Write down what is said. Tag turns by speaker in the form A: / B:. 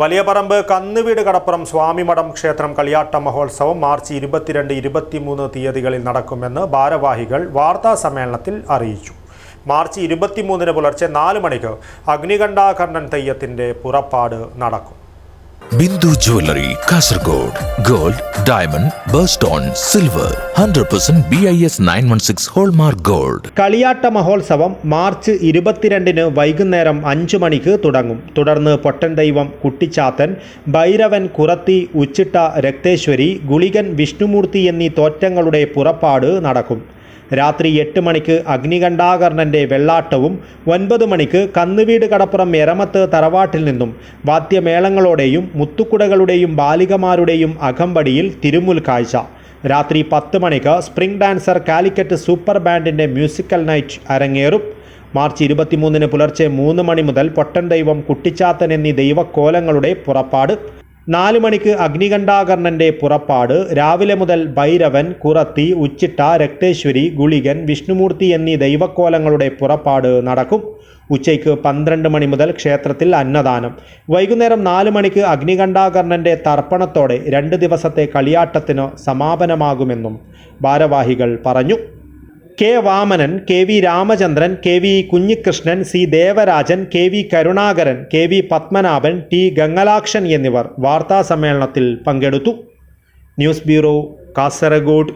A: വലിയപറമ്പ് കന്നുവീട് കടപ്പുറം സ്വാമിമഠം ക്ഷേത്രം കളിയാട്ട മഹോത്സവം മാർച്ച് ഇരുപത്തിരണ്ട് ഇരുപത്തിമൂന്ന് തീയതികളിൽ നടക്കുമെന്ന് ഭാരവാഹികൾ വാർത്താ സമ്മേളനത്തിൽ അറിയിച്ചു. മാർച്ച് ഇരുപത്തിമൂന്നിന് പുലർച്ചെ നാല് മണിക്ക് അഗ്നികണ്ഠാകർണൻ തെയ്യത്തിന്റെ പുറപ്പാട് നടക്കും.
B: Bindu jewellery Kasaragod gold diamond birthstone silver hundred percent B I S nine one six hallmark gold.
A: കളിയാട്ട മഹോത്സവം മാർച്ച് ഇരുപത്തിരണ്ടിന് വൈകുന്നേരം അഞ്ചു മണിക്ക് തുടങ്ങും. തുടർന്ന് പൊട്ടൻ ദൈവം കുട്ടിച്ചാത്തൻ ഭൈരവൻ കുറത്തി ഉച്ചിട്ട രക്തേശ്വരി ഗുളികൻ വിഷ്ണുമൂർത്തി എന്നീ തോറ്റങ്ങളുടെ പുറപ്പാട് നടക്കും. രാത്രി എട്ട് മണിക്ക് അഗ്നികണ്ഠാകർണന്റെ വെള്ളാട്ടവും ഒൻപത് മണിക്ക് കന്നുവീട് കടപ്പുറം എരമത്ത് തറവാട്ടിൽ നിന്നും വാദ്യമേളങ്ങളോടെയും മുത്തുക്കുടകളുടെയും ബാലികമാരുടെയും അകമ്പടിയിൽ തിരുമുൽ കാഴ്ച. രാത്രി പത്ത് മണിക്ക് സ്പ്രിംഗ് ഡാൻസർ കാലിക്കറ്റ് സൂപ്പർ ബാൻഡിന്റെ മ്യൂസിക്കൽ നൈറ്റ് അരങ്ങേറും. മാർച്ച് ഇരുപത്തിമൂന്നിന് പുലർച്ചെ മൂന്ന് മണി മുതൽ പൊട്ടൻ ദൈവം കുട്ടിച്ചാത്തൻ എന്നീ ദൈവക്കോലങ്ങളുടെ പുറപ്പാട്. നാല് മണിക്ക് അഗ്നികണ്ഠാകർണന്റെ പുറപ്പാട്. രാവിലെ മുതൽ ഭൈരവൻ കുറത്തി ഉച്ചിട്ട രക്തേശ്വരി ഗുളികൻ വിഷ്ണുമൂർത്തി എന്നീ ദൈവക്കോലങ്ങളുടെ പുറപ്പാട് നടക്കും. ഉച്ചയ്ക്ക് പന്ത്രണ്ട് മണി മുതൽ ക്ഷേത്രത്തിൽ അന്നദാനം. വൈകുന്നേരം നാല് മണിക്ക് അഗ്നികണ്ഠാകർണന്റെ തർപ്പണത്തോടെ രണ്ട് ദിവസത്തെ കളിയാട്ടത്തിന് സമാപനമാകുമെന്നും ഭാരവാഹികൾ പറഞ്ഞു. K Vamanan K V Ramachandran K V Kunhikrishnan C Devarajan K V Karunakaran K V Padmanabhan T Gangalakshan എന്നിവർ വാർത്താ സമ്മേളനത്തിൽ പങ്കെടുത്തു. News bureau Kasaragod.